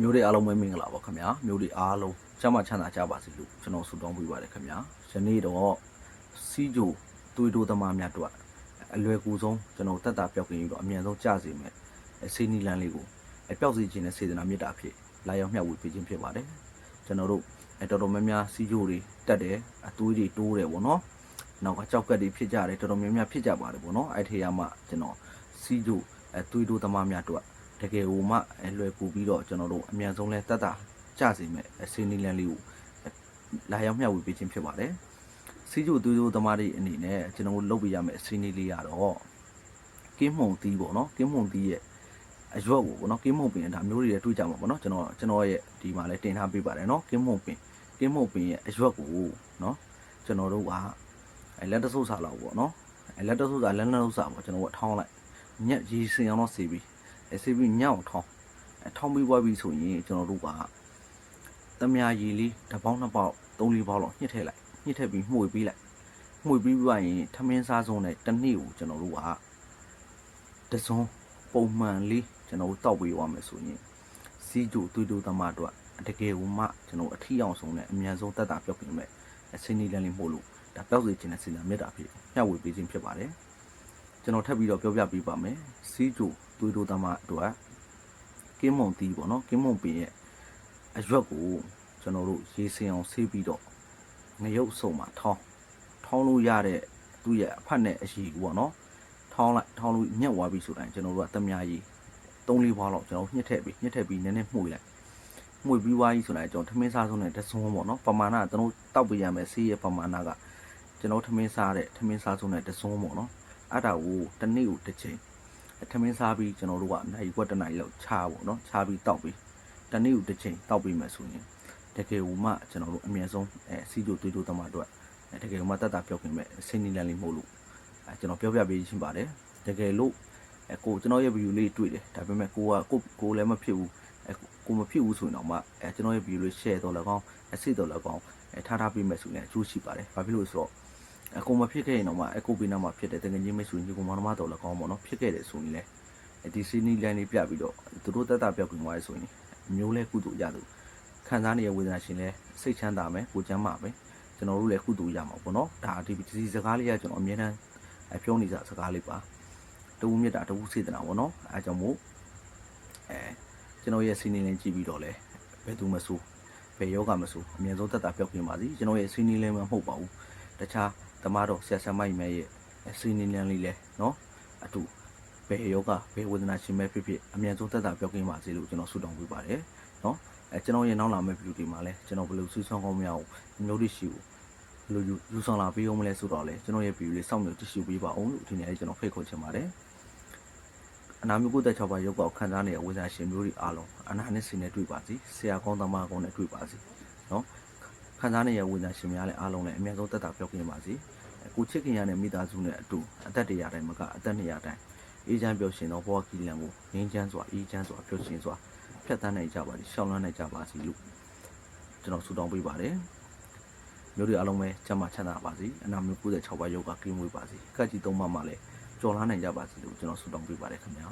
မျိုးတွေအားလုံးပဲမင်္ဂလာပါခင်ဗျာမျိုးတွေအားလုံးချမ်းသာချမ်းသာကြပါစေလို့ကျွန်တော်ဆုတောင်းပေးပါတယ်ခင်ဗျာယနေ့တော့စီးကြိုသွေးတိုးသမားများတို့အလွယ်ကူဆုံးကျွန်တော်တက်တာပြောက်ကင်းပြီးတော့အမြန်ဆုံးကြစေမယ်အစိနီလန်းလေးကိုအပြောက်စီခြင်းနဲ့စေတနာမေတ္တာဖြစ်လာရောက်မျှဝေပေးခြင်းဖြစ်ပါတယ်ကျွန်တော်တို့အတော်တော်များများစီးကြိုတွေတက်တယ်အသွေးတွေတိုးတယ်ပေါ့နော်နောက်ကကြောက်ကက်တွေဖြစ်ကြတယ်တော်တော်များများဖြစ်ကြပါတယ်ပေါ့နော်အဲ့ထေရမှာကျွန်တော်စီးကြိုအသွေးတိုးသမားများတို့ တကယ်ဟိုမှအလွယ်ကူပြီးတော့ကျွန်တော်တို့အမြန်ဆုံးလဲတက်တာကြစီမဲ့အစင်းနီလန်လေးကိုလာရောက်မျှဝေပေးခြင်းဖြစ်ပါတယ်စီးကျူသွေးသွေးသမားတွေအနေနဲ့ကျွန်တော်တို့လုပ်ပေးရမယ့်အစင်းနီလေးကတော့ကင်းမှုန်သီးပေါ့နော်ကင်းမှုန်သီးရဲ့အရွက်ကိုပေါ့နော်ကင်းမှုန်ပင်ဒါမျိုးတွေတွေ့ကြမှာပေါ့နော်ကျွန်တော်ကျွန်တော်ရဲ့ဒီမှာလဲတင်ထားပေးပါတယ်နော်ကင်းမှုန်ပင်ကင်းမှုန်ပင်ရဲ့အရွက်ကိုနော်ကျွန်တော်တို့ကအဲလက်တဆုပ်စာလောက်ပေါ့နော်အဲလက်တဆုပ်စာလက်လက်ဆုပ်စာပေါ့ကျွန်တော်ကထောင်းလိုက်ညက်ရီစင်အောင်တော့စီပြီး အဲဆေးပြီးညောင်းထောင်းအဲထောင်းပြီးပွားပြီးဆိုရင်ကျွန်တော်တို့ကတမယာရည်လေးတစ်ပေါင်းနှစ်ပေါက်သုံးလေးပေါက်လောက်ညှစ်ထည့်လိုက်ညှစ်ထည့်ပြီးမှုေပြီးလိုက်မှုေပြီးပြီးရင်ထမင်းစားစုံနဲ့တစ်နေ့ကိုကျွန်တော်တို့ကတစုံပုံမှန်လေးကျွန်တော်တို့တောက်ပေးသွားမယ်ဆိုရင်စီးကြိုသွေးတိုးသမားတို့တကယ်ကိုမှကျွန်တော်အထီအောင်ဆုံးနဲ့အမြန်ဆုံးတက်တာပြောက်ပြင်မဲ့အစင်းလေးလန်းလေးမို့လို့ဒါပြောက်စီခြင်းနဲ့စဉ်းစားမေတ္တာဖြစ်မျှဝေပေးခြင်းဖြစ်ပါတယ် ကျွန်တော်ထပ်ပြီးတော့ပြောပြပေးပါမယ်စီးကြိုသွေးတိုးသမားတို့ကင်းမုံတီးပေါ့နော်ကင်းမုံပင်ရဲ့အရွက်ကိုကျွန်တော်တို့ရေစင်အောင်ဆေးပြီးတော့ငရုတ်စုံမှာထောင်းထောင်းလို့ရတဲ့သူ့ရဲ့အဖတ်နဲ့အရှိကူပေါ့နော်ထောင်းလိုက်ထောင်းလို့ညက်သွားပြီဆိုတိုင်းကျွန်တော်တို့ကတမယာကြီး၃လေးဘွားလောက်ကျွန်တော်ညှစ်ထည့်ပြီးညှစ်ထည့်ပြီးနည်းနည်းမှုလိုက်မှုပြီးွားကြီးဆိုတိုင်းကျွန်တော်ထမင်းစားဆုံးနဲ့တစုံပေါ့နော်ပမာဏကျွန်တော်တောက်ပေးရမယ်ဆေးရဲ့ပမာဏကကျွန်တော်ထမင်းစားတဲ့ထမင်းစားဆုံးနဲ့တစုံပေါ့နော် အဲ့ဒါကိုတစ်နေ့ကိုတစ်ချိန်ထမင်းစားပြီးကျွန်တော်တို့ကနိုင်ခွက်တစ်နိုင်လောက်ချားပေါ့နော်ချားပြီးတောက်ပြီးတနေ့ကိုတစ်ချိန်တောက်ပြီးမှဆိုရင်တကယ်ဟိုမှကျွန်တော်တို့အမြဲဆုံးအဲစီကြိုတွေးကြိုသမားတို့အဲတကယ်ဟိုမှတက်တာပြောခင်မဲ့ဆင်းနီလန်လေးမဟုတ်လို့အဲကျွန်တော်ပြောပြပေးရှင်းပါတယ်တကယ်လို့အဲကိုကျွန်တော်ရဲ့ view လေးတွေ့တယ်ဒါပေမဲ့ကိုကကိုကိုလည်းမဖြစ်ဘူးအဲကိုမဖြစ်ဘူးဆိုရင်တော့မှအဲကျွန်တော်ရဲ့ view လေး share တော့လည်းကောင်းအစစ်တော့လည်းကောင်းအဲထားထားပေးမယ်ဆိုရင်အကျိုးရှိပါတယ်ဘာဖြစ်လို့လဲဆိုတော့ အကုန်မဖြစ်ခဲ့ရင်တော့မှအကိုပေးနာမှာဖြစ်တယ်တကယ်ကြီးမရှိဘူးညီကောင်မတော်တော့လည်းကောင်းပေါ့နော်ဖြစ်ခဲ့တယ်ဆိုရင်လည်းဒီစီနီလိုင်းလေးပြပြီးတော့သူတို့တက်တာပြောက်ပြီးသွားရဆိုရင်မျိုးလဲကုသိုလ်ရလို့ခံစားနေရဝေဒနာရှင်လဲစိတ်ချမ်းသာမယ်ကိုကျမ်းမာမယ်ကျွန်တော်တို့လည်းကုသိုလ်ရမှာပေါ့နော်ဒါဒီဒီစကားလေးကကျွန်တော်အမြဲတမ်းပြောနေကြစကားလေးပါတဝူမြတ်တာတဝူစေတနာပေါ့နော်အဲကြောင့်မို့အဲကျွန်တော်ရဲ့စီနီလင်းကြည့်ပြီးတော့လဲဘယ်သူမဆိုဘယ်ယောဂမဆိုအမြဲဆုံးတက်တာပြောက်ပြင်ပါစီကျွန်တော်ရဲ့စီနီလင်းမဟုတ်ပါဘူးတခြားသ မားတော်ဆရာဆရာမကြီးမဲရဲ့စီနီလင်းလေးလဲနော်အတူဘယ်ယောဂဘယ်ဝေဒနာရှင်မဲဖြစ်ဖြစ်အမြဲဆုံးတက်တာပြောက်ပြင်ပါစီလို့ကျွန်တော်ဆုတောင်းပေးပါတယ်နော်အဲကျွန်တော်ရဲ့နောက်လာမယ့်ဗီဒီယိုတွေမှာလဲကျွန်တော်ဘယ်လိုဆူဆောင်းကောင်းမရအောင်မျိုးတွေရှိဘူးဘယ်လိုယူဆောင်လာပေးအောင်မလဲဆိုတော့လဲကျွန်တော်ရဲ့ဗီဒီယိုလေးစောင့်မျှော်ကြည့်ရှုပေးပါအောင်လို့ဒီနေ့ကျွန်တော်ဖိတ်ခေါ်ချင်ပါတယ်အနာမျိုးကိုတက်6ပါရုပ်ကောက်ခံစားနေတဲ့ဝေဒနာရှင်မျိုးတွေအားလုံးအနာနဲ့စင်နဲ့တွေ့ပါစီဆရာကောင်းသမားကောင်းနဲ့တွေ့ပါစီနော် ခံစားနေတဲ့ဝေဒနာရှင်များလည်းအားလုံးလည်းအများဆုံးတက်တာပြောပြပါစီကိုချစ်ခင်ရတဲ့မိသားစုနဲ့အတူအသက်တရာတိုင်းမကအသက်200တိုင်းအေးချမ်းပျော်ရွှင်သောဘဝကီလံကိုငင်းချမ်းစွာအေးချမ်းစွာပျော်ရွှင်စွာဖြတ်သန်းနိုင်ကြပါစေရှောင်းလန်းနိုင်ကြပါစေလို့ကျွန်တော်ဆုတောင်းပေးပါတယ်မျိုးတွေအားလုံးပဲချမ်းသာချမ်းသာပါစေအနာမျိုး96ပါးယောဂကင်းဝေးပါစေကတ်ကြီးသုံးပါးမှလည်းကြော်လားနိုင်ကြပါစေလို့ကျွန်တော်ဆုတောင်းပေးပါတယ်ခင်ဗျာ